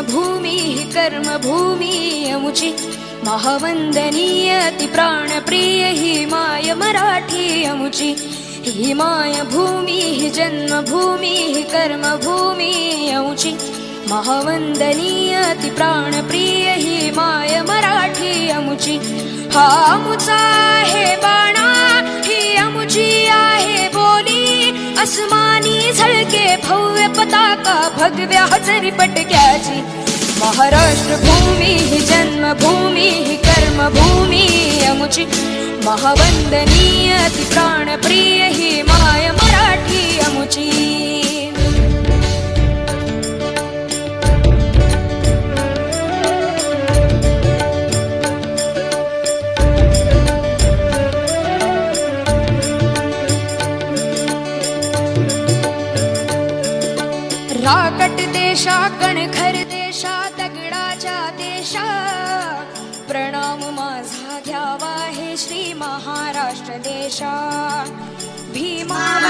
मायभूमी हि जन्मभूमी हि अमुची महावंदनीय ती ही माय मराठी अमुची ही मायभूमी हि जन्मभूमी हि कर्मभूमी अमुची महावंदनीय ती प्राणप्रिय ही माय मराठी अमुची हा अमुचा आहे बा भगव्या हजरी पटक्याची महाराष्ट्र भूमी ही जन्मभूमी कर्मभूमी अमुची. महावंदनीय ती प्राणप्रिय ही माय कट देशा कणखर देशा दगडाच्या देशा. प्रणाम माझा घ्यावा हे श्री महाराष्ट्र देशा. भीमा